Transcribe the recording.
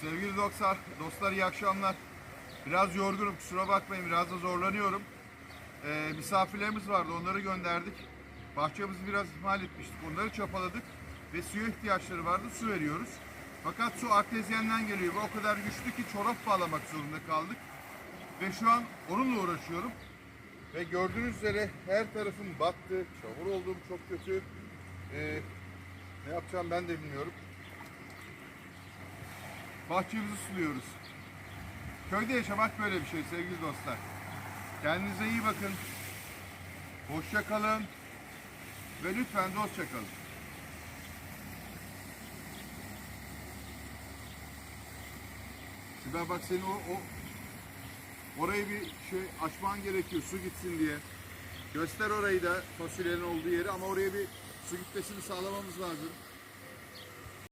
Sevgili dostlar, dostlar iyi akşamlar. Biraz yorgunum kusura bakmayın biraz da zorlanıyorum. Ee, misafirlerimiz vardı onları gönderdik. Bahçemizi biraz ihmal etmiştik. Onları çapaladık ve suya ihtiyaçları vardı su veriyoruz. Fakat su artezyenden geliyor ve o kadar güçlü ki çorap bağlamak zorunda kaldık. Ve şu an onunla uğraşıyorum. Ve gördüğünüz üzere her tarafım battı. Çamur olduğum çok kötü. Ee, ne yapacağım ben de bilmiyorum. Bahçemizi suluyoruz. Köyde yaşamak böyle bir şey sevgili dostlar. Kendinize iyi bakın. Hoşça kalın. Ve lütfen dostça kalın. Sibel bak senin o, o orayı bir şey açman gerekiyor su gitsin diye. Göster orayı da fasulyenin olduğu yeri ama oraya bir su gitmesini sağlamamız lazım.